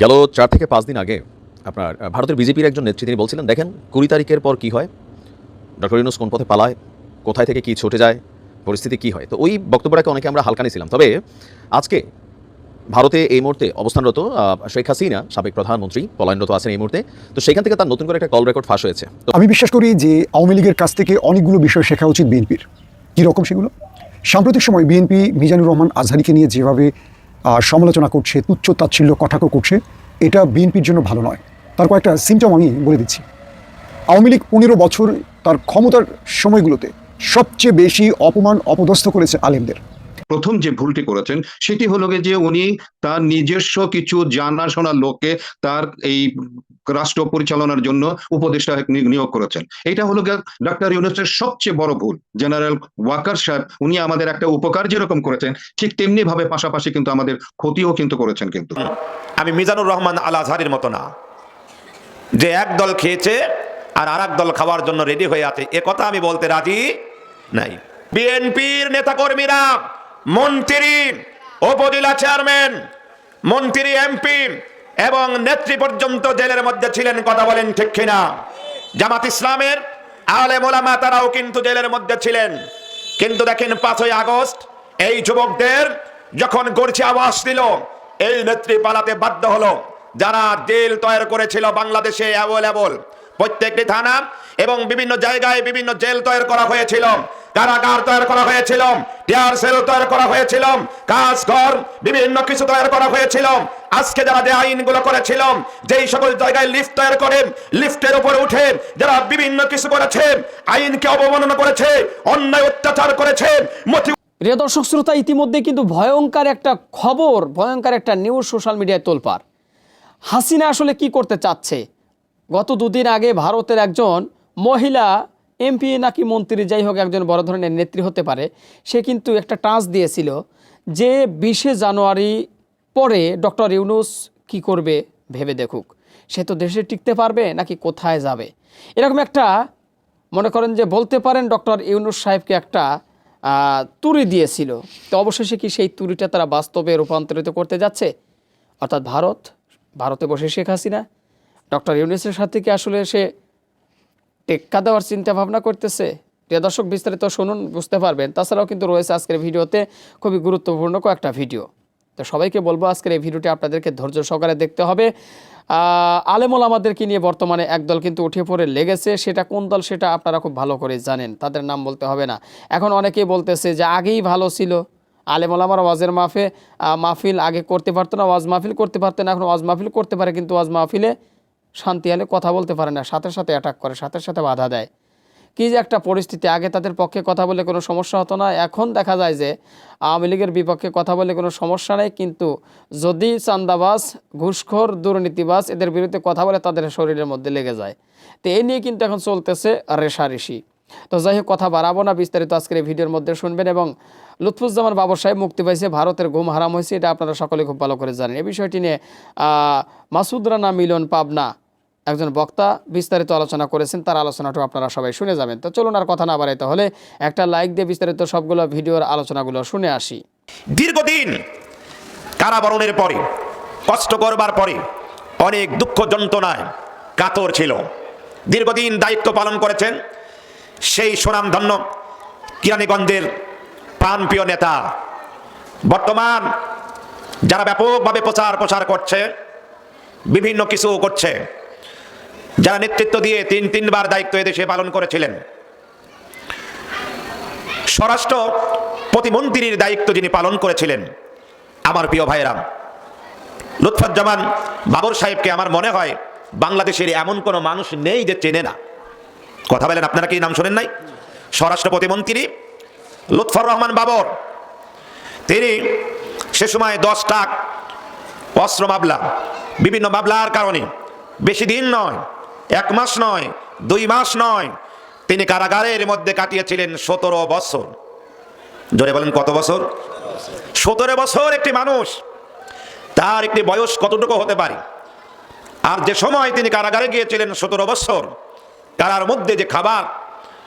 গেল চার থেকে পাঁচ দিন আগে আপনার ভারতের বিজেপির একজন নেত্রী, তিনি বলছিলেন, দেখেন, কুড়ি তারিখের পর কি হয়? ডক্টর ইউনুস কোন পথে পালায়? কোথায় থেকে কি ছুটে যায়? পরিস্থিতি কি হয়? তো ওই বক্তব্যটাকে অনেকে আমরা হালকা নিয়েছিলাম। তবে আজকে ভারতে এই মুহূর্তে অবস্থানরত শেখ হাসিনা, সাবেক প্রধানমন্ত্রী, পলায়নরত আছেন এই মুহূর্তে। তো সেখান থেকে তার নতুন করে একটা কল রেকর্ড ফাঁস হয়েছে। তো আমি বিশ্বাস করি যে আওয়ামী লীগের কাছ থেকে অনেকগুলো বিষয় শেখা উচিত বিএনপির। কী রকম সেগুলো? সাম্প্রতিক সময় বিএনপি মিজানুর রহমান আজহারিকে নিয়ে যেভাবে সমালোচনা করছে, তুচ্ছ তাচ্ছিল্য কটাক্ষ করছে। এটা বিএনপির জন্য ভালো নয়। তার কয়েকটা সিমটম আমি বলে দিচ্ছি। আওয়ামী লীগ পনেরো বছর তার ক্ষমতার সময়গুলোতে সবচেয়ে বেশি অপমান অপদস্থ করেছে আলেমদের। প্রথম যে ভুলটি করেছেন, সেটি হলো যে উনি তার নিজস্ব কিছু জানাশোনা লোককে তার এই রাষ্ট্র পরিচালনার জন্য উপদেষ্টা নিয়োগ করেছেন। এটা হলো ডক্টর ইউনুসের সবচেয়ে বড় ভুল। জেনারেল ওয়াকার সাহেব, উনি আমাদের একটা উপকার যেরকম করেছেন, ঠিক তেমনি ভাবে পাশাপাশি কিন্তু আমাদের ক্ষতিও কিন্তু করেছেন কিন্তু। আমি মিজানুর রহমান আল আজহারির মতো না। যে এক দল খেয়েছে আর আর দল খাওয়ার জন্য রেডি হয়ে আছে, এ কথা আমি বলতে রাজি নাই। বিএনপির নেতাকর্মীরা, মন্ত্রী, উপজেলা চেয়ারম্যান, মন্ত্রী, এমপি এবং নেত্রী পর্যন্ত জেলের মধ্যে ছিলেন, কথা বলেন ঠিক কিনা? জামাত ইসলামের আলে মোলামা তারাও কিন্তু জেলের মধ্যে ছিলেন। কিন্তু দেখেন পাঁচই আগস্ট, এই যুবকদের যখন গড়ছে আওয়াজ দিল, এই নেত্রী পালাতে বাধ্য হলো। যারা জেল তৈরি করেছিল বাংলাদেশে, অ্যাভেলেবল। প্রত্যেকটি থানা এবং বিভিন্ন জায়গায় বিভিন্ন জেল তৈরি করা হয়েছিল। কারাগার তৈরি করা হয়েছিল। টিয়ার সেল তৈরি করা হয়েছিল। কাজ, ঘর, বিভিন্ন কিছু তৈরি করা হয়েছিল। আজকে যারা যে আইনগুলো করেছিল, যেই সকল জায়গায় লিফট তৈরি করে লিফটের উপরে উঠে যারা বিভিন্ন কিছু করেছে, আইনকে অবমাননা করেছে, অন্যায় অত্যাচার করেছে প্রিয় দর্শক শ্রোতা, ইতিমধ্যে কিন্তু ভয়ঙ্কর একটা খবর, ভয়ঙ্কর একটা নিউজ সোশ্যাল মিডিয়ায় তোলপার হাসিনা আসলে কি করতে চাচ্ছে? গত দুদিন আগে ভারতের একজন মহিলা এমপি নাকি মন্ত্রী, যাই হোক একজন বড় ধরনের নেত্রী হতে পারে, সে কিন্তু একটা টাচ দিয়েছিল যে বিশে জানুয়ারি পরে ডক্টর ইউনুস কি করবে ভেবে দেখুক। সে তো দেশে টিকতে পারবে নাকি কোথায় যাবে? এরকম একটা, মনে করেন যে বলতে পারেন ডক্টর ইউনুস সাহেবকে একটা তুরি দিয়েছিল। তো অবশেষে কি সেই তুরিটা তারা বাস্তবে রূপান্তরিত করতে যাচ্ছে? অর্থাৎ ভারত, ভারতে বসে শেখ হাসিনা ডক্টর ইউনুসের সাথে কি আসলে সে টেক্কা দেওয়ার চিন্তা ভাবনা করতেছে? প্রিয় দর্শক, বিস্তারিত শুনুন, বুঝতে পারবেন। তাছাড়াও কিন্তু রয়েছে আজকের ভিডিওতে খুবই গুরুত্বপূর্ণ কয়েকটা ভিডিও। তো সবাইকে বলব, আজকের এই ভিডিওটি আপনাদেরকে ধৈর্য সহকারে দেখতে হবে। আলেমল আমাদেরকে নিয়ে বর্তমানে একদল কিন্তু উঠে পড়ে লেগেছে? সেটা কোন দল, সেটা আপনারা খুব ভালো করে জানেন। তাদের নাম বলতে হবে না। এখন অনেকেই বলতেছে যে আগেই ভালো ছিল। আলেমুল আমার ওয়াজের মাফে মাহফিল আগে করতে পারতো না, ওয়াজ মাহফিল করতে পারতো না। এখন ওয়াজ মাহফিল করতে পারে, কিন্তু ওয়াজ মাহফিলে শান্তি হলে কথা বলতে পারে না, সাথে সাথে অ্যাটাক করে, সাথে সাথে বাধা দেয়। কি যে একটা পরিস্থিতি, আগে তাদের পক্ষে কথা বলে কোনো সমস্যা হতো না, এখন দেখা যায় যে আওয়ামী লীগের বিপক্ষে কথা বলে কোনো সমস্যা নেই, কিন্তু যদি চান্দাবাস ঘুষখোর দুর্নীতিবাস এদের বিরুদ্ধে কথা বলে তাদের শরীরের মধ্যে লেগে যায়। তো এই নিয়ে কিন্তু এখন চলতেছে রেশারেশি তো যাই হোক, কথা বাড়াবো না, বিস্তারিত আজকের এই ভিডিওর মধ্যে শুনবেন এবং লুৎফুজ্জামান বাবর সাহেব মুক্তি পাইছে, ভারতের ঘুম হারাম হয়েছে, এটা আপনারা সকলে খুব ভালো করে জানেন। এই বিষয়টি নিয়ে মাসুদ রানা মিলন পাবনা একজন বক্তা বিস্তারিত আলোচনা করেছেন, তার আলোচনাটাও আপনারা সবাই শুনে যাবেন। তো চলুন আর কথা না বাড়াইতে হলে একটা লাইক দিয়ে বিস্তারিত সবগুলো ভিডিওর আলোচনাগুলো শুনে আসি। দীর্ঘদিন কারাবরণের পরে, কষ্ট করবার পরে অনেক দুঃখ যন্ত্রণায় কাতর ছিল। দীর্ঘদিন দায়িত্ব পালন করেছেন সেই সুনামধন্য কিরানীগঞ্জের প্রাণপ্রিয় নেতা। বর্তমান যারা ব্যাপকভাবে প্রচার প্রসার করছে, বিভিন্ন কিছু করছে যারা নেতৃত্ব দিয়ে তিন তিনবার দায়িত্ব এদেশে পালন করেছিলেন। স্বরাষ্ট্র প্রতিমন্ত্রীর দায়িত্ব যিনি পালন করেছিলেন, আমার প্রিয় ভাইরাম লুৎফুজ্জামান বাবর সাহেবকে আমার মনে হয় বাংলাদেশের এমন কোনো মানুষ নেই যে চেনে না। কথা বলেন, আপনারা কি নাম শোনেন নাই? স্বরাষ্ট্র প্রতিমন্ত্রী লুৎফর রহমান বাবর, তিনি সে সময় দশ টাক অস্ত্র মামলা, বিভিন্ন মামলার কারণে, বেশি দিন নয় এক মাস নয়, দুই মাস নয়, তিনি কারাগারের মধ্যে কাটিয়েছিলেন সতেরো বছর। জোরে বলেন কত বছর? সতেরো বছর একটি মানুষ, তার একটি বয়স কতটুকু হতে পারে? আর যে সময় তিনি কারাগারে গিয়েছিলেন সতেরো বছর কারার মধ্যে যে খাবার,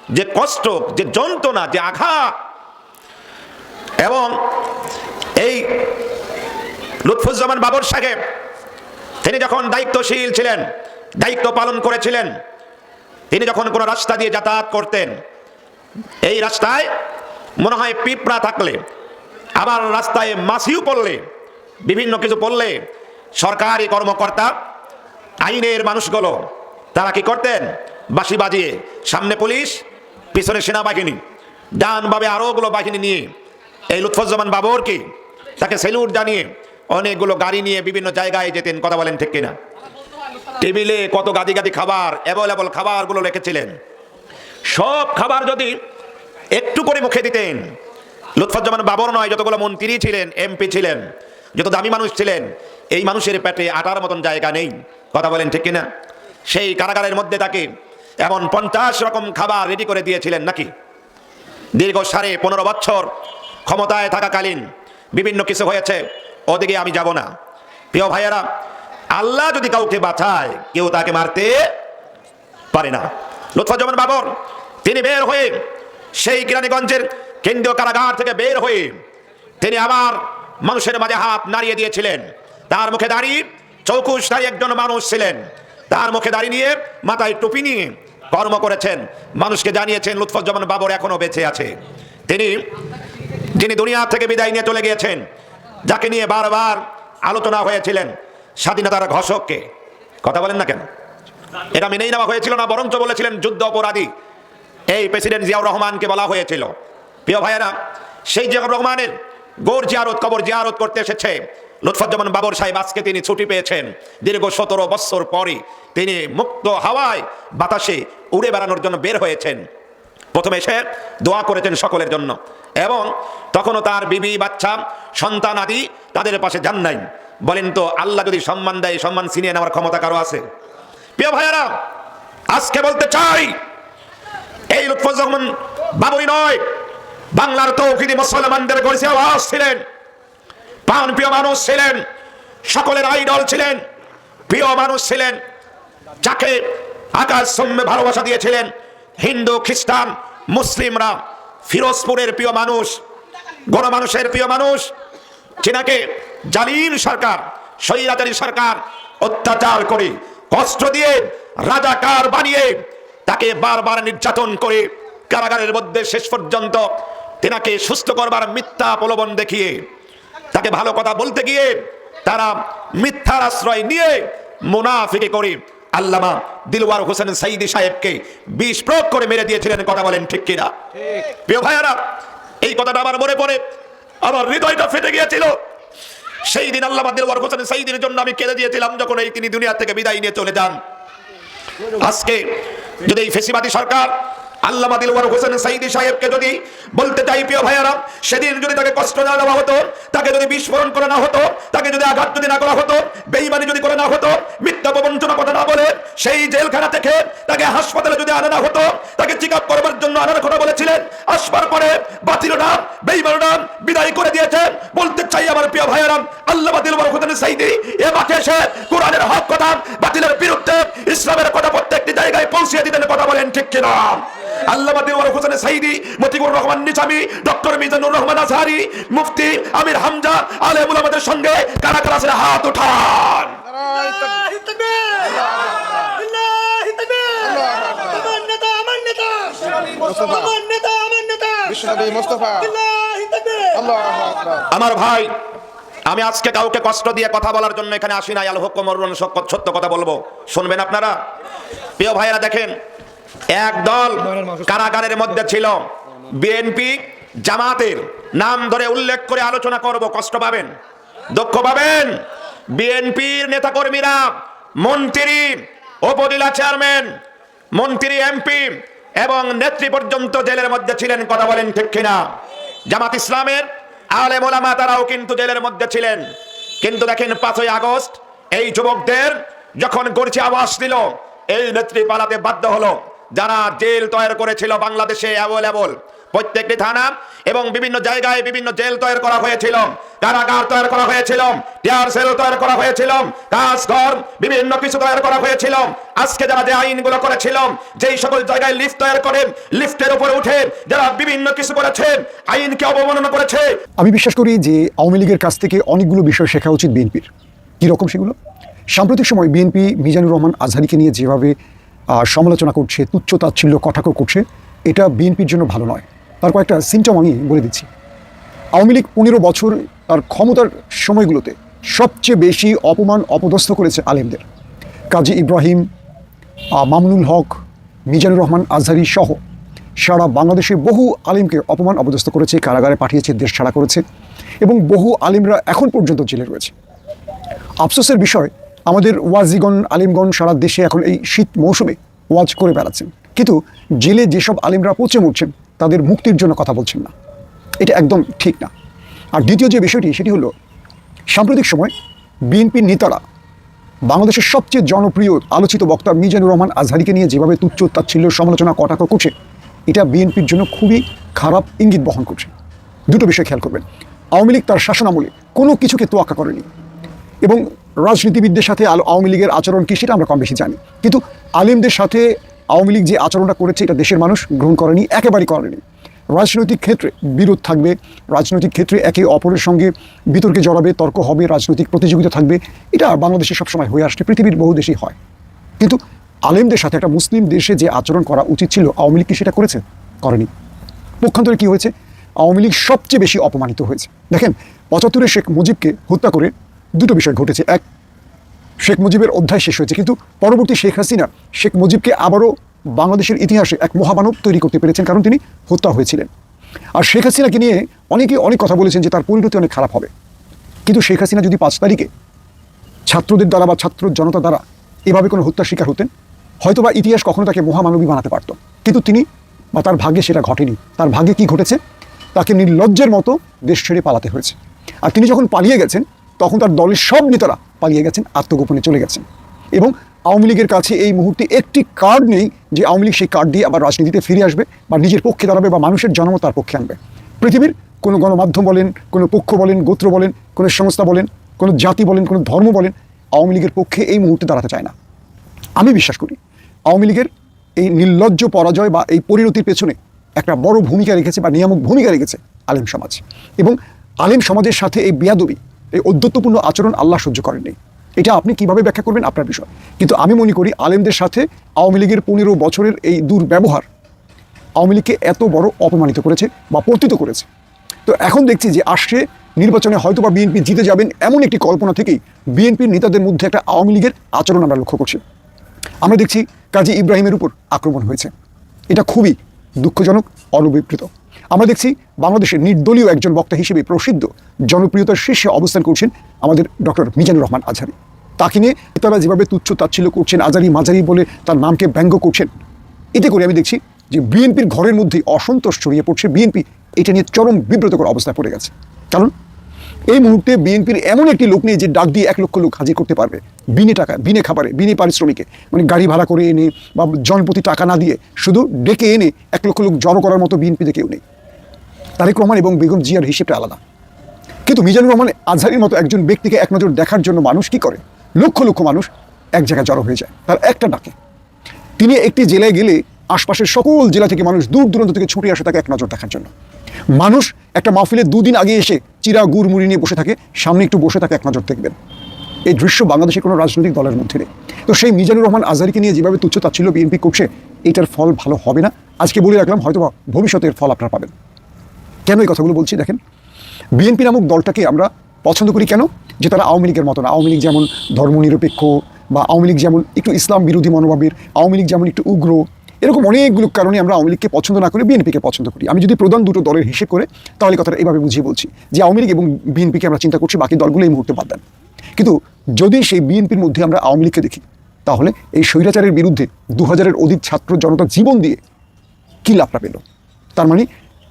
যে কষ্ট, যে যন্ত্রণা, যে আঘাত, এবং এই লুৎফুজ্জামান বাবর সাহেব, তিনি যখন দায়িত্বশীল ছিলেন দায়িত্ব পালন করেছিলেন। তিনি যখন কোনো রাস্তা দিয়ে যাতায়াত করতেন, এই রাস্তায় মনে হয় পিঁপড়া থাকলে, আবার রাস্তায় মাছিও পড়লে, বিভিন্ন কিছু পড়লে সরকারি কর্মকর্তা, আইনের মানুষগুলো, তারা কি করতেন? বাঁশি বাজিয়ে সামনে পুলিশ, পিছনে সেনাবাহিনী, ডানভাবে আরোগুলো বাহিনী নিয়ে, এই লুৎফুজ্জামান বাবর কি? তাকে সেলুট জানিয়ে অনেকগুলো গাড়ি নিয়ে বিভিন্ন জায়গায় যেতেন, কথা বলেন ঠিক কিনা? টেবিলে কত গাদি গাদি খাবার অ্যাভেলেবল খাবারগুলো রেখেছিলেন। সব খাবার যদি একটু করে মুখে দিতেন, লুৎফুজ্জামান বাবর নয়, যতগুলো মন্ত্রী ছিলেন, এমপি ছিলেন, যত দামি মানুষ ছিলেন, এই মানুষের পেটে আটার মতন জায়গা নেই। কথা বলেন ঠিক কিনা? সেই কারাগারের মধ্যে তাকে এমন পঞ্চাশ রকম খাবার রেডি করে দিয়েছিলেন নাকি? দীর্ঘ সাড়ে পনেরো বছর ক্ষমতায় থাকাকালীন বিভিন্ন কিছু হয়েছে, ওদিকে আমি যাব না। প্রিয় ভাইয়েরা আল্লাহ যদি কাউকে বাঁচায়, কেউ তাকে মারতে পারে না। লুৎফুজ্জামান বাবর, তিনি বের হয়ে সেই কিরানীগঞ্জের কেন্দ্রীয় কারাগার থেকে বের হয়ে তিনি আবার মানুষের মাঝে হাত নাড়িয়ে দিয়েছিলেন। তার মুখে দাঁড়িয়ে চৌকুশধারী একজন মানুষ ছিলেন। তার মুখে দাঁড়িয়ে নিয়ে মাথায় টুপি নিয়ে কর্ম করেছেন। মানুষকে জানিয়েছেন লুৎফুজ্জামান বাবর এখনও বেঁচে আছে। তিনি, যিনি দুনিয়া থেকে বিদায় নিয়ে চলে গিয়েছেন, যাকে নিয়ে বারবার আলোচনা হয়েছিলেন। স্বাধীনতার ঘোষককে। কথা বলেন না কেন? এটা মেনেই নেওয়া হয়েছিল না, বরঞ্চ বলেছিলেন যুদ্ধ অপরাধী। এই প্রেসিডেন্ট জিয়াউর রহমানকে বলা হয়েছিল। প্রিয় ভাইয়েরা, সেই জিয়াউর রহমানের গোর জিয়ারত, কবর জিয়ারত করতে এসেছে লুৎফুজ্জামান বাবর সাহেব। আজকে তিনি ছুটি পেয়েছেন। দীর্ঘ সতেরো বৎসর পরে তিনি মুক্ত হাওয়ায় বাতাসে উড়ে বেড়ানোর জন্য বের হয়েছেন। প্রথমে এসে দোয়া করেছেন সকলের জন্য। এবং তখনও তার বিবি, বাচ্চা, সন্তান আদি তাদের পাশে যান নাই। বলেন তো, আল্লাহ যদি সম্মান দেয়, সম্মান ছিনিয়ে নেওয়ার ক্ষমতা কারও আছে? প্রিয় ভাইয়েরা, আজকে বলতে চাই, এই লুৎফুজ্জামান বাবুই নয়, বাংলার তৌকিদি মুসলমানদের গড়েছে আওয়াজ ছিলেন। প্রাণ প্রিয় মানুষ ছিলেন, সকলের আইডল ছিলেন, প্রিয় মানুষ ছিলেন, যাকে আকাশ সম্মে ভালোবাসা দিয়েছিলেন হিন্দু, খ্রিস্টান, মুসলিমরা, ফিরোজপুরের প্রিয় মানুষ, গণমানুষের প্রিয় মানুষ, যেনাকে জালিম সরকার স্বৈরাচারী সরকার অত্যাচার করে কষ্ট দিয়ে রাজাকার বানিয়ে তাকে বারবার নির্যাতন করে কারাগারের মধ্যে শেষ পর্যন্ত তেনাকে সুস্থ করবার মিথ্যা প্রলোভন দেখিয়ে তাকে ভালো কথা বলতে গিয়ে তারা মিথ্যার আশ্রয় নিয়ে মুনাফিকে করে আল্লামা দিলওয়ার হোসেন সাইদি সাহেবকে বিষ প্রয়োগ করে মেরে দিয়েছিলেন কথা বলেন ঠিক কিনা? প্রিয় ভাইয়ারা এই কথাটা আমার মনে পড়ে আমার হৃদয়টা ফেটে গিয়েছিল। সেই দিন আল্লাহ দিলওয়ার হোসেন সাইদির জন্য আমি কেঁদে দিয়েছিলাম যখন এই তিনি দুনিয়া থেকে বিদায় নিয়ে চলে যান। আজকে যদি এই ফেসিবাদী সরকার আল্লামা দিলওয়ার হোসেন সাইদি সাহেবকে যদি বলতে চাই, প্রিয় ভাইয়ারা, সেদিন যদি তাকে কষ্ট না দেওয়া হতো, তাকে যদি বিস্ফোরণ করা না হতো, তাকে যদি আঘাত যদি না করা হতো, বেইমানি যদি করে না হতো, মিথ্যা প্রবঞ্চনা কথা না বলে সেই জেলখানা থেকে তাকে হাসপাতালে যদি আনা না হতো, তাকে চেক আপ করবার জন্য আনার কথা বলেছিলেন, আসবার পরে বাতিল নাম বেইমান নাম বিদায় করে দিয়েছেন। বলতে চাই আমার প্রিয় ভাইয়ারা, আল্লামা দিলওয়ার হোসেন সাইদি এ মাঠে এসে কোরআনের হক কথা বাতিলের বিরুদ্ধে ইসলামের কথা প্রত্যেকটি জায়গায় পৌঁছে দিতেন, কথা বলেন ঠিক কিনা? আল্লামা দেওয়ার হোসেন সাইদি মতিকুর রহমান নিজামি, ডক্টর মিজানুর রহমান আজহারি, মুফতি আমির হামজা সঙ্গে কারা কারা হাত উঠান। আমার ভাই, আমি আজকে কাউকে কষ্ট দিয়ে কথা বলার জন্য এখানে আসি না আল হুকুমর সত্য কথা বলব। শুনবেন আপনারা? প্রিয় ভাইয়েরা, দেখেন এক দল কারাগারের মধ্যে ছিল। বিএনপি জামাতের নাম ধরে উল্লেখ করে আলোচনা করব, কষ্ট পাবেন। দুঃখ পাবেন? বিএনপির নেতাকর্মীরা, মন্ত্রী, উপজেলা চেয়ারম্যান, মন্ত্রী এমপি এবং নেত্রী পর্যন্ত জেলের মধ্যে ছিলেন, কথা বলেন ঠিক কিনা? জামাত ইসলামের আলেম ওলামা তারাও কিন্তু জেলের মধ্যে ছিলেন। কিন্তু দেখেন পাঁচই আগস্ট, এই যুবকদের যখন গড়ছে আওয়াজ দিল, এই নেত্রী পালাতে বাধ্য হলো। যারা জেল তৈরি করেছিল বাংলাদেশে অ্যাভেলেবল প্রত্যেকটি থানা এবং বিভিন্ন জায়গায় বিভিন্ন জেল তৈরি করা হয়েছিল। কারাগার তৈরি করা হয়েছিল, টিয়ার সেল তৈরি করা হয়েছিল কাজঘর বিভিন্ন কিছু তৈরি করা হয়েছিল। আজকে যারা যে আইনগুলো করেছিল, যেই সকল জায়গায় লিফট তৈরি করেন লিফটের উপরে উঠে যারা বিভিন্ন কিছু করেছে, আইনকে অবমাননা করেছে। আমি বিশ্বাস করি যে আওয়ামী লীগের কাছ থেকে অনেকগুলো বিষয় শেখা উচিত বিএনপির। কীরকম সেগুলো? সাম্প্রতিক সময় বিএনপি মিজানুর রহমান আজহারিকে নিয়ে যেভাবে সমালোচনা করছে, তুচ্ছ তাচ্ছিল্য, কটাক্ষ করছে, এটা বিএনপির জন্য ভালো নয়। তার কয়েকটা সিমটম আমি বলে দিচ্ছি। আওয়ামী লীগ পনেরো বছর তার ক্ষমতার সময়গুলোতে সবচেয়ে বেশি অপমান অপদস্থ করেছে আলেমদের। কাজী ইব্রাহিম মামুনুল হক, মিজানুর রহমান আজহারি সহ সারা বাংলাদেশে বহু আলিমকে অপমান অপদস্থ করেছে, কারাগারে পাঠিয়েছে, দেশ ছাড়া করেছে এবং বহু আলিমরা এখন পর্যন্ত জেলে রয়েছে। আফসোসের বিষয় আমাদের ওয়াজিগণ, আলিমগণ সারা দেশে এখন এই শীত মৌসুমে ওয়াজ করে বেড়াচ্ছেন। কিন্তু জেলে যেসব আলিমরা পচে মরছেন, তাদের মুক্তির জন্য কথা বলছেন না। এটা একদম ঠিক না। আর দ্বিতীয় যে বিষয়টি, সেটি হলো, সাম্প্রতিক সময় বিএনপির নেতারা বাংলাদেশের সবচেয়ে জনপ্রিয় আলোচিত বক্তা মিজানুর রহমান আজহারিকে নিয়ে যেভাবে তুচ্ছ তাচ্ছিল্য সমালোচনা কটাক্ষ করছে, এটা বিএনপির জন্য খুবই খারাপ ইঙ্গিত বহন করছে। দুটো বিষয় খেয়াল করবেন। আওয়ামী লীগ তার শাসনামলে কোনো কিছুকে তোয়াক্কা করেনি। এবং রাজনীতিবিদদের সাথে আওয়ামী লীগের আচরণ কী সেটা আমরা কম বেশি জানি। কিন্তু আলিমদের সাথে আওয়ামী লীগ যে আচরণটা করেছে, এটা দেশের মানুষ গ্রহণ করেনি, একেবারেই করেনি। রাজনৈতিক ক্ষেত্রে বিরোধ থাকবে, রাজনৈতিক ক্ষেত্রে একে অপরের সঙ্গে বিতর্কে জড়াবে, তর্ক হবে, রাজনৈতিক প্রতিযোগিতা থাকবে, এটা বাংলাদেশে সবসময় হয়ে আসছে, পৃথিবীর বহু দেশেই হয়। কিন্তু আলেমদের সাথে একটা মুসলিম দেশে যে আচরণ করা উচিত ছিল, আওয়ামী লীগ কি সেটা করেছে? করেনি। পক্ষান্তরে কি হয়েছে? আওয়ামী লীগ সবচেয়ে বেশি অপমানিত হয়েছে। দেখেন পঁচাত্তরে শেখ মুজিবকে হত্যা করে দুটো বিষয় ঘটেছে। এক, শেখ মুজিবের অধ্যায় শেষ হয়েছে, কিন্তু পরবর্তী শেখ হাসিনা শেখ মুজিবকে আবারও বাংলাদেশের ইতিহাসে এক মহামানব তৈরি করতে পেরেছেন কারণ তিনি হত্যা হয়েছিলেন। আর শেখ হাসিনাকে নিয়ে অনেকে অনেক কথা বলেছেন যে তার পরিণতি অনেক খারাপ হবে। কিন্তু শেখ হাসিনা যদি পাঁচ তারিখে ছাত্রদের দ্বারা বা ছাত্র জনতা দ্বারা এভাবে কোনো হত্যার শিকার হতেন হয়তো বা ইতিহাস কখনো তাকে মহামানবী বানাতে পারত। কিন্তু তিনি বা তার ভাগ্যে সেটা ঘটেনি। তার ভাগ্যে কি ঘটেছে? তাকে নির্লজ্জের মতো দেশ ছেড়ে পালাতে হয়েছে। আর তিনি যখন পালিয়ে গেছেন তখন তার দলের সব নেতারা পালিয়ে গেছেন, আত্মগোপনে চলে গেছেন। এবং আওয়ামী লীগের কাছে এই মুহূর্তে একটি কার্ড নেই যে আওয়ামী লীগ সেই কার্ড দিয়ে আবার রাজনীতিতে ফিরে আসবে বা নিজের পক্ষে দাঁড়াবে বা মানুষের জন্ম তার পক্ষে আনবে। পৃথিবীর কোনো গণমাধ্যম বলেন, কোনো পক্ষ বলেন, গোত্র বলেন, কোনো সংস্থা বলেন, কোনো জাতি বলেন, কোনো ধর্ম বলেন, আওয়ামী লীগের পক্ষে এই মুহূর্তে দাঁড়াতে চায় না। আমি বিশ্বাস করি, আওয়ামী লীগের এই নির্লজ্জ পরাজয় বা এই পরিণতির পেছনে একটা বড় ভূমিকা রেখেছে বা নিয়ামক ভূমিকা রেখেছে আলেম সমাজ। এবং আলেম সমাজের সাথে এই বিয়াদবি এই অধ্যত্বপূর্ণ আচরণ আল্লাহ সহ্য করেননি। এটা আপনি কীভাবে ব্যাখ্যা করবেন? আপনার বিষয়। কিন্তু আমি মনে করি আলেমদের সাথে আওয়ামী লীগের পনেরো বছরের এই দুর্ব্যবহার আওয়ামী লীগকে এত বড় অপমানিত করেছে বা পতিত করেছে। তো এখন দেখছি যে আসছে নির্বাচনে হয়তো বা বিএনপি জিতে যাবেন এমন একটি কল্পনা থেকেই বিএনপির নেতাদের মধ্যে একটা আওয়ামী লীগের আচরণ আমরা লক্ষ্য করছি। আমরা দেখছি কাজী ইব্রাহিমের উপর আক্রমণ হয়েছে। এটা খুবই দুঃখজনক, অনভিপ্রেত। আমরা দেখছি বাংলাদেশের নির্দলীয় একজন বক্তা হিসেবে প্রসিদ্ধ, জনপ্রিয়তার শীর্ষে অবস্থান করছেন আমাদের ডক্টর মিজানুর রহমান আজহারি। তাকে নিয়ে তারা যেভাবে তুচ্ছ তাচ্ছিল্য করছেন, আজারি মাজারি বলে তার নামকে ব্যঙ্গ করছেন, এতে করে আমি দেখছি যে বিএনপির ঘরের মধ্যে অসন্তোষ ছড়িয়ে পড়ছে। বিএনপি এটা নিয়ে চরম বিব্রতকর অবস্থায় পড়ে গেছে। কারণ এই মুহূর্তে বিএনপির এমন একটি লোক নেই যে ডাক দিয়ে এক লক্ষ লোক হাজির করতে পারবে। বিনে টাকা, বিনে খাবারে, বিনে পারিশ্রমিকে মানে গাড়ি ভাড়া করে এনে বা জনপ্রতি টাকা না দিয়ে শুধু ডেকে এনে এক লক্ষ লোক জড়ো করার মতো বিএনপিতে কেউ নেই। তারেক রহমান এবং বেগম জিয়ার হিসেবটা আলাদা। কিন্তু মিজানুর রহমান আজহারির মতো একজন ব্যক্তিকে এক নজর দেখার জন্য মানুষ কি করে? লক্ষ লক্ষ মানুষ এক জায়গায় জড়ো হয়ে যায়, তার একটা ডাকে। তিনি একটি জেলায় গেলে আশপাশের সকল জেলা থেকে মানুষ দূর দূরান্ত থেকে ছুটে আসে তাকে এক নজর দেখার জন্য। মানুষ একটা মাহফিলে দুদিন আগে এসে চিরা, গুড়, মুড়ি নিয়ে বসে থাকে, সামনে একটু বসে থাকে এক নজর দেখবেন। এই দৃশ্য বাংলাদেশের কোনো রাজনৈতিক দলের মধ্যে নেই। তো সেই মিজানুর রহমান আজহারিকে নিয়ে যেভাবে তুচ্ছ তাচ্ছিল বিএনপি করছে, এটার ফল ভালো হবে না। আজকে বলে রাখলাম হয়তো ভবিষ্যতের ফল আপনারা পাবেন। কেন এই কথাগুলো বলছি? দেখেন বিএনপি নামক দলটাকে আমরা পছন্দ করি কেন? যে তারা আওয়ামী লীগের মতো না আওয়ামী লীগ যেমন ধর্মনিরপেক্ষ বা আওয়ামী লীগ যেমন একটু ইসলাম বিরোধী মনোভাবের, আওয়ামী লীগ যেমন একটু উগ্র, এরকম অনেকগুলো কারণে আমরা আওয়ামী লীগকে পছন্দ না করে বিএনপিকে পছন্দ করি। আমি যদি প্রধান দুটো দলের হিসেব করে, তাহলে কথাটা এভাবে বুঝিয়ে বলছি যে আওয়ামী লীগ এবং বিএনপিকে আমরা চিন্তা করছি, বাকি দলগুলো এই মুহূর্তে বাদ দেন। কিন্তু যদি সেই বিএনপির মধ্যে আমরা আওয়ামী লীগকে দেখি, তাহলে এই স্বৈরাচারের বিরুদ্ধে দু হাজারের অধিক ছাত্র জনতা জীবন দিয়ে কী লাভটা পেল? তার মানে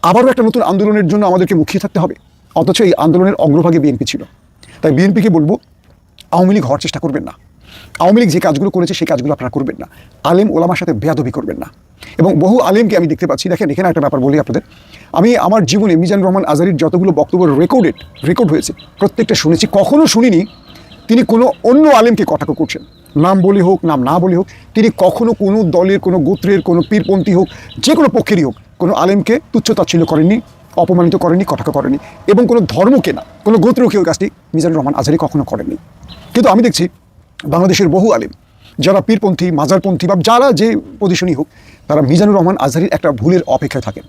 আবারও একটা নতুন আন্দোলনের জন্য আমাদেরকে মুখিয়ে থাকতে হবে। অথচ এই আন্দোলনের অগ্রভাগে বিএনপি ছিল। তাই বিএনপিকে বলব, আওয়ামী লীগ হওয়ার চেষ্টা করবেন না। আওয়ামী লীগ যে কাজগুলো করেছে, সেই কাজগুলো আপনারা করবেন না। আলেম ওলামার সাথে বেয়াদবি করবেন না। এবং বহু আলেমকে আমি দেখতে পাচ্ছি। দেখেন, এখানে একটা ব্যাপার বলি আপনাদের। আমি আমার জীবনে মিজান রহমান আজারির যতগুলো বক্তব্য রেকর্ডেড রেকর্ড হয়েছে, প্রত্যেকটা শুনেছি, কখনো শুনিনি তিনি কোনো অন্য আলেমকে কটাক্ষ করছেন। নাম বলি হোক, নাম না বলি হোক, তিনি কখনো কোনো দলের, কোনো গোত্রের, কোনো পীরপন্থী হোক, যে কোনো পক্ষেরই হোক কোনো আলেমকে তুচ্ছ তাচ্ছিল্য করেননি, অপমানিত করেনি কটাক্ষ করেনি এবং কোনো ধর্মকে না, কোনো গোত্রকেও কাজটি মিজানুর রহমান আজহারি কখনো করেননি। কিন্তু আমি দেখছি বাংলাদেশের বহু আলেম, যারা পীরপন্থী, মাজারপন্থী বা যারা যে পজিশনই হোক, তারা মিজানুর রহমান আজহারির একটা ভুলের অপেক্ষায় থাকেন।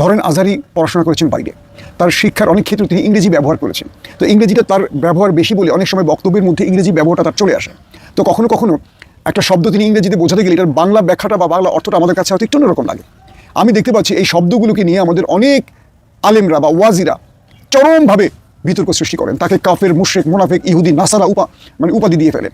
ধরেন আজহারি পড়াশোনা করেছেন বাইরে, তার শিক্ষার অনেক ক্ষেত্রে তিনি ইংরেজি ব্যবহার করেছেন। তো ইংরেজিটা তার ব্যবহার বেশি বলে অনেক সময় বক্তব্যের মধ্যে ইংরেজি ব্যবহারটা তার চলে আসে। তো কখনো কখনো একটা শব্দ তিনি ইংরেজিতে বোঝাতে গেলে এটার বাংলা ব্যাখ্যাটা বা বাংলা অর্থটা আমাদের কাছে হয়তো একটু অন্যরকম লাগে। আমি দেখতে পাচ্ছি এই শব্দগুলোকে নিয়ে আমাদের অনেক আলেমরা বা ওয়াজিরা চরমভাবে বিতর্ক সৃষ্টি করেন। তাকে কাফের, মুশ্রেক, মুনাফেক, ইহুদি, নাসারা উপা মানে উপাধি দিয়ে ফেলেন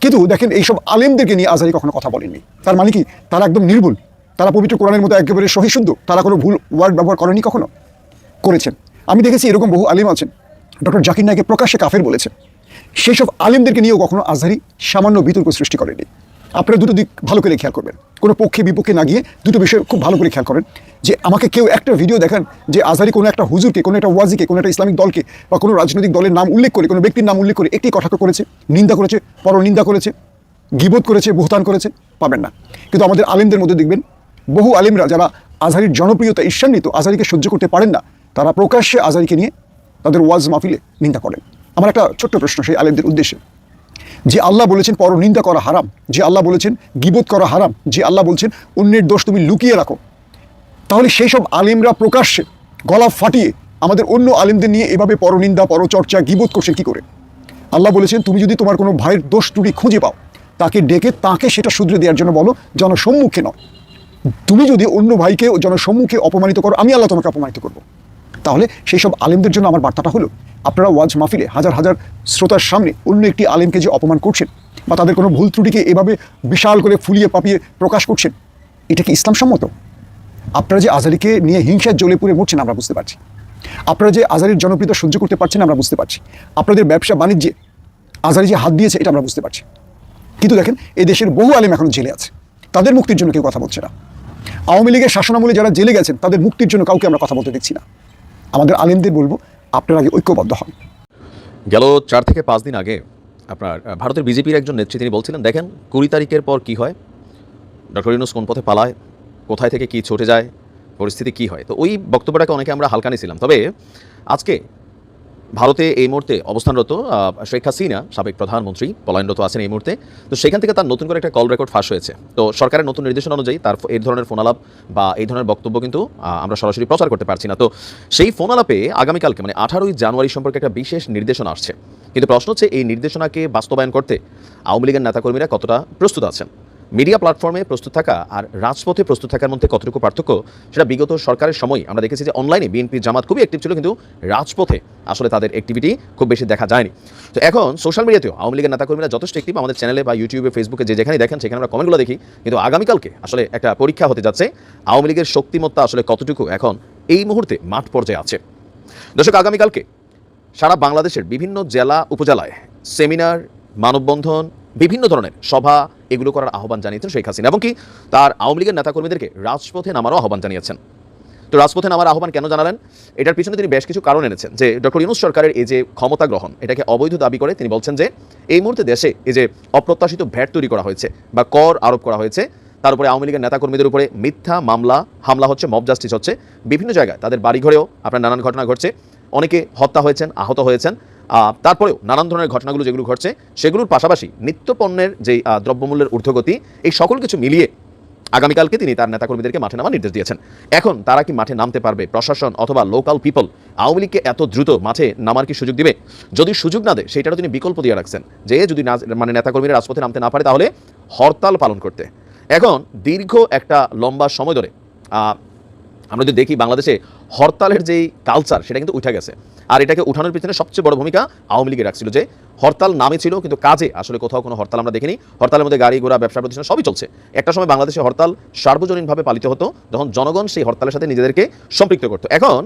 কিন্তু দেখেন এইসব আলেমদেরকে নিয়ে আজারি কখনো কথা বলেননি। তার মানে কি? তারা একদম নির্ভুল। তারা পবিত্র কোরআনের মতো একেবারে সহিশুদ্ধ তারা কোনো ভুল ওয়ার্ড ব্যবহার করেনি কখনো? করেছেন। আমি দেখেছি এরকম বহু আলিম আছেন। ডক্টর জাকির নায়কে প্রকাশ্যে কাফের বলেছেন। সেই সব আলিমদেরকে নিয়েও কখনো আজহারি সামান্য বিতর্ক সৃষ্টি করেনি আপনারা দুটো দিক ভালো করে খেয়াল করবেন। কোনো পক্ষে বিপক্ষে না গিয়ে দুটো বিষয় খুব ভালো করে খেয়াল করেন। যে আমাকে কেউ একটা ভিডিও দেখান যে আজহারি কোনো একটা হুজুরকে, কোনো একটা ওয়াজিকে, কোনো একটা ইসলামিক দলকে বা কোনো রাজনৈতিক দলের নাম উল্লেখ করে, কোনো ব্যক্তির নাম উল্লেখ করে একটি কটাক্ষ করেছে, নিন্দা করেছে, পরনিন্দা করেছে গিবোধ করেছে, বুহতান করেছে, পাবেন না। কিন্তু আমাদের আলিমদের মধ্যে দেখবেন, বহু আলিমরা যারা আজহারির জনপ্রিয়তা ঈর্ষান্বিত, আজহারিকে সহ্য করতে পারেন না, তারা প্রকাশ্যে আজহারিকে নিয়ে তাদের ওয়াজ মাহফিলে নিন্দা করেন। আমার একটা ছোট্ট প্রশ্ন সেই আলিমদের উদ্দেশ্যে। যে আল্লাহ বলেছেন পর নিন্দা করা হারাম, যে আল্লাহ বলেছেন গিবোধ করা হারাম, যে আল্লাহ বলছেন অন্যের দোষ তুমি লুকিয়ে রাখো। তাহলে সেই সব আলিমরা প্রকাশ্যে গলা ফাটিয়ে আমাদের অন্য আলিমদের নিয়ে এভাবে পরনিন্দা পরচর্চা গিবোধ করছে কি করে? আল্লাহ বলেছেন, তুমি যদি তোমার কোনো ভাইয়ের দোষ ত্রুটি খুঁজে পাও, তাকে ডেকে তাকে সেটা শুধরে দেওয়ার জন্য বলো জনসম্মুখে নয়। তুমি যদি অন্য ভাইকে জনসম্মুখে অপমানিত করো, আমি আল্লাহ তোমাকে অপমানিত করব। তাহলে সেই সব আলেমদের জন্য আমার বার্তাটা হলো, আপনারা ওয়াজ মাহফিলে হাজার হাজার শ্রোতার সামনে অন্য একটি আলেমকে যে অপমান করছেন বা তাদের কোনো ভুল ত্রুটিকে এভাবে বিশাল করে ফুলিয়ে পাপিয়ে প্রকাশ করছেন, এটা কি ইসলাম সম্মত আপনারা যে আজারিকে নিয়ে হিংসার জ্বলে পুড়ে মরছেন আমরা বুঝতে পারছি। আপনারা যে আজারির জনপ্রিয়তা সহ্য করতে পারছেন আমরা বুঝতে পারছি। আপনাদের ব্যবসা বাণিজ্যে আজারি যে হাত দিয়েছে, এটা আমরা বুঝতে পারছি। কিন্তু দেখেন এই দেশের বহু আলেম এখন জেলে আছে। তাদের মুক্তির জন্য কেউ কথা বলছে না। আওয়ামী লীগের শাসনামলে যারা জেলে গেছেন, তাদের মুক্তির জন্য কাউকে আমরা কথা বলতে দেখছি না। আমাদের আলেমদের বলব, আপনারা আগে ঐক্যবদ্ধ হন। গেল চার থেকে পাঁচ দিন আগে আপনার ভারতের বিজেপির একজন নেত্রী তিনি বলছিলেন, দেখেন, কুড়ি তারিখের পর কি হয়? ডক্টর ইউনুস কোন পথে পালায়? কোথায় থেকে কি ছুটে যায়? পরিস্থিতি কি হয়? তো ওই বক্তব্যটাকে অনেকে আমরা হালকা নিয়েছিলাম। তবে আজকে ভারতে এই মুহূর্তে অবস্থানরত শেখ হাসিনা, সাবেক প্রধানমন্ত্রী, পলায়নরত আছেন এই মুহূর্তে। তো সেখান থেকে তার নতুন করে একটা কল রেকর্ড ফাঁস হয়েছে। তো সরকারের নতুন নির্দেশনা অনুযায়ী তার এই ধরনের ফোন আলাপ বা এই ধরনের বক্তব্য কিন্তু আমরা সরাসরি প্রচার করতে পারছি না। তো সেই ফোন আলাপে আগামীকালকে মানে আঠারোই জানুয়ারি সম্পর্কে একটা বিশেষ নির্দেশনা আসছে। কিন্তু প্রশ্ন হচ্ছে, এই নির্দেশনাকে বাস্তবায়ন করতে আওয়ামী লীগের নেতাকর্মীরা কতটা প্রস্তুত আছেন? মিডিয়া প্ল্যাটফর্মে প্রস্তুত থাকা আর রাজপথে প্রস্তুত থাকার মধ্যে কতটুকু পার্থক্য, সেটা বিগত সরকারের সময় আমরা দেখেছি যে অনলাইনে বিএনপি জামাত খুবই অ্যাক্টিভ ছিল, কিন্তু রাজপথে আসলে তাদের অ্যাক্টিভিটি খুব বেশি দেখা যায়নি। তো এখন সোশ্যাল মিডিয়াতেও আওয়ামী লীগের নেতাকর্মীরা যথেষ্ট অ্যাক্টিভ আমাদের চ্যানেলে বা ইউটিউবে ফেসবুকে যে যেখানে দেখেন, সেখানে আমরা কমেন্টগুলো দেখি, কিন্তু আগামীকালকে আসলে একটা পরীক্ষা হতে যাচ্ছে, আওয়ামী লীগের শক্তিমত্তা আসলে কতটুকু এখন এই মুহূর্তে মাঠ পর্যায়ে আছে। দর্শক, আগামীকালকে সারা বাংলাদেশের বিভিন্ন জেলা, উপজেলায় সেমিনার মানববন্ধন বিভিন্ন ধরনের সভা এগুলো করার আহ্বান জানিয়েছেন শেখ হাসিনা, এবং কি তার আওয়ামী লীগের নেতাকর্মীদেরকে রাজপথে নামারও আহ্বান জানিয়েছেন। তো রাজপথে নামার আহ্বান কেন জানালেন? এটার পিছনে তিনি বেশ কিছু কারণ এনেছেন, যে ডক্টর ইউনুস সরকারের এই যে ক্ষমতা গ্রহণ, এটাকে অবৈধ দাবি করে তিনি বলছেন যে এই মুহূর্তে দেশে এই যে অপ্রত্যাশিত ভ্যাট তৈরি করা হয়েছে বা কর আরোপ করা হয়েছে, তার উপরে আওয়ামী লীগের নেতাকর্মীদের উপরে মিথ্যা মামলা, হামলা হচ্ছে মব জাস্টিস হচ্ছে। বিভিন্ন জায়গায় তাদের বাড়িঘরেও আপনার নানান ঘটনা ঘটছে। অনেকে হত্যা হয়েছেন, আহত হয়েছেন। তারপরেও নানান ধরনের ঘটনাগুলো যেগুলো ঘটছে, সেগুলোর পাশাপাশি নিত্যপণ্যের যে দ্রব্যমূল্যের ঊর্ধ্বগতি, এই সকল কিছু মিলিয়ে আগামীকালকে তিনি তার নেতাকর্মীদেরকে মাঠে নামার নির্দেশ দিয়েছেন। এখন তারা কি মাঠে নামতে পারবে? প্রশাসন অথবা লোকাল পিপল আওয়ামী লীগকে এত দ্রুত মাঠে নামার কি সুযোগ দিবে? যদি সুযোগ না দেয়, সেটারও তিনি বিকল্প দিয়ে রাখছেন যে, যদি না মানে নেতাকর্মীরা রাজপথে নামতে না পারে, তাহলে হরতাল পালন করতে। এখন দীর্ঘ একটা লম্বা সময় ধরে আমরা যদি দেখি বাংলাদেশে হরতালের যেই কালচার সেটা কিন্তু উঠে গেছে। আর এটাকে উঠানোর পিছনে সবচেয়ে বড় ভূমিকা আওয়ামী লীগের রাখছিল যে হরতাল নামে ছিল, কিন্তু কাজে আসলে কোথাও কোনো হরতাল আমরা দেখিনি। হরতালের মধ্যে গাড়ি ঘোড়া, ব্যবসা প্রতিষ্ঠান সবই চলছে। একটা সময় বাংলাদেশে হরতাল সার্বজনীনভাবে পালিত হতো, যখন জনগণ সেই হরতালের সাথে নিজেদেরকে সম্পৃক্ত করতো। এখন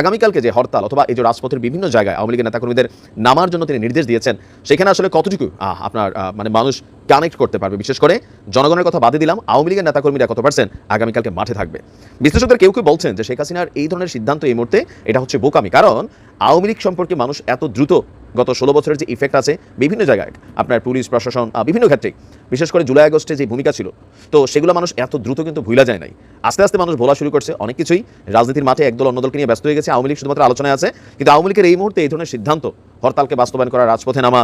আগামীকালকে যে হরতাল অথবা এই যে রাজপথের বিভিন্ন জায়গায় আওয়ামী লীগের নেতাকর্মীদের নামার জন্য তিনি নির্দেশ দিয়েছেন, সেখানে আসলে কতটুকু আপনার মানে মানুষ কানেক্ট করতে পারবে। বিশেষ করে জনগণের কথা বাদে দিলাম, আওয়ামী লীগের নেতাকর্মীরা কত পার্সেন্ট আগামীকালকে মাঠে থাকবে? বিশ্লেষকদের কেউ কেউ বলছেন যে শেখ হাসিনার এই ধরনের সিদ্ধান্ত এই মুহূর্তে এটা হচ্ছে বোকামি, কারণ আওয়ামী লীগ সম্পর্কে মানুষ এত দ্রুত গত ষোলো বছরের যে ইফেক্ট আছে বিভিন্ন জায়গায়, আপনার পুলিশ, প্রশাসন বিভিন্ন ক্ষেত্রে, বিশেষ করে জুলাই আগস্টে যে ভূমিকা ছিল, তো সেগুলো মানুষ এত দ্রুত কিন্তু ভুলা যায় নাই। আস্তে আস্তে মানুষ ভোলা শুরু করছে অনেক কিছুই, রাজনীতির মাঠে একদল অন্য দলকে নিয়ে ব্যস্ত হয়ে গেছে, আওয়ামী লীগ শুধুমাত্র আলোচনায় আছে, কিন্তু আওয়ামী লীগের এই মুহূর্তে এই ধরনের সিদ্ধান্ত হরতালকে বাস্তবায়ন করা রাজপথে নামা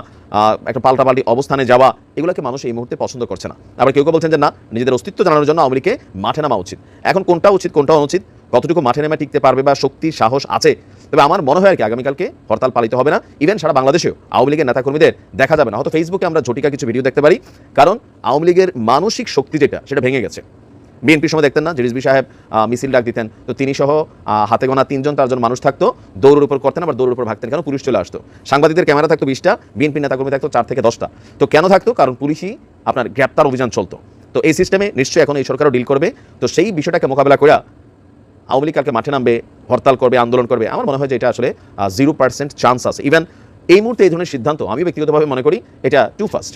একটা পাল্টাপাল্টি অবস্থানে যাওয়া, এগুলোকে মানুষ এই মুহূর্তে পছন্দ করছে না। আবার কেউ কেউ বলছেন যে, না, নিজেদের অস্তিত্ব জানানোর জন্য আওয়ামী মাঠে নামা উচিত। এখন কোনটা উচিত, কোনটা অনুচিত, কতটুকু মাঠে নেমে টিকতে পারবে বা শক্তি, সাহস আছে? তবে আমার মনে হয় আর কি, আগামীকালকে হরতাল পালিত হবে না। ইভেন সারা বাংলাদেশেও আওয়ামী লীগের নেতাকর্মীদের দেখা যাবে না। হয়তো ফেসবুকে আমরা ঝটিকা কিছু ভিডিও দেখতে পারি। কারণ আওয়ামী লীগের মানসিক শক্তি যেটা, সেটা ভেঙে গেছে। বিএনপির সময় দেখতেন না যে রিজবি সাহেব মিছিল ডাক দিতেন। তো তিনি সহ হাতে গোনা তিনজন, চারজন মানুষ থাকতো, দৌড়ের উপর করতেন, আবার দৌড়ের উপর ভাগতেন। কেন? পুলিশ চলে আসতো। সাংবাদিকদের ক্যামেরা থাকতো বিশটা, বিএনপি নেতাকর্মী থাকতো চার থেকে দশটা। তো কেন থাকতো? কারণ পুলিশই আপনার গ্রেপ্তার অভিযান চলতো। তো এই সিস্টেমে নিশ্চয়ই এখন এই সরকারও ডিল করবে। তো সেই বিষয়টাকে মোকাবেলা করে আওয়ামী লীগ কালকে মাঠে নামবে, হরতাল করবে, আন্দোলন করবে। আমার মনে হয় যে এটা আসলে জিরো পার্সেন্ট চান্স আছে। ইভেন এই মুহূর্তে এই ধরনের সিদ্ধান্ত আমি ব্যক্তিগতভাবে মনে করি, এটা টু ফাস্ট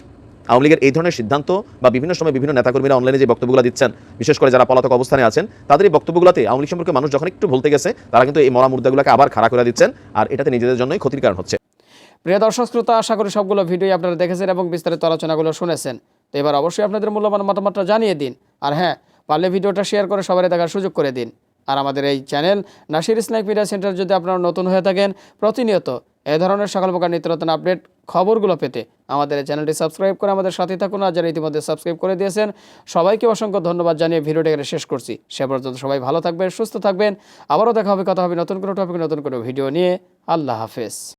আওয়ামী লীগের এই ধরনের সিদ্ধান্ত বা বিভিন্ন সময় বিভিন্ন নেতাকর্মীরা অনলাইনে যে বক্তব্যগুলো দিচ্ছেন, বিশেষ করে যারা পলাতক অবস্থানে আছেন, তাদের এই বক্তব্যগুলোতে আওয়ামী লীগ সম্পর্কে মানুষ যখন একটু ভুলতে গেছে, তারা কিন্তু এই মরা মুদ্রাগুলোকে আবার খাড়া করে দিচ্ছেন আর এটাতে নিজেদের জন্যই ক্ষতির কারণ হচ্ছে। প্রিয় দর্শক, শ্রোতা, আশা করি সবগুলো ভিডিও আপনারা দেখেছেন এবং বিস্তারিত আলোচনাগুলো শুনেছেন। তো এবার অবশ্যই আপনাদের মূল্যবান মতামতটা জানিয়ে দিন। আর হ্যাঁ পারলে ভিডিওটা শেয়ার করে সবাই দেখার সুযোগ করে দিন। আর আমাদের এই channel Nasir Islamic media centre যদি আপনারা নতুন হয়ে থাকেন, প্রতিনিয়ত এ ধরনের সকল প্রকার নিত্য নতুন আপডেট খবরগুলো পেতে আমাদের চ্যানেলটি সাবস্ক্রাইব করে আমাদের সাথে থাকুন আর যারা ইতিমধ্যে সাবস্ক্রাইব করে দিয়েছেন, সবাইকে অসংখ্য ধন্যবাদ জানিয়ে ভিডিওটি এখানে শেষ করছি। সে পর্যন্ত সবাই ভালো থাকবেন, সুস্থ থাকবেন। আবারও দেখা হবে, কথা হবে নতুন কোনো টপিক নতুন কোনো ভিডিও নিয়ে। আল্লাহ হাফেজ।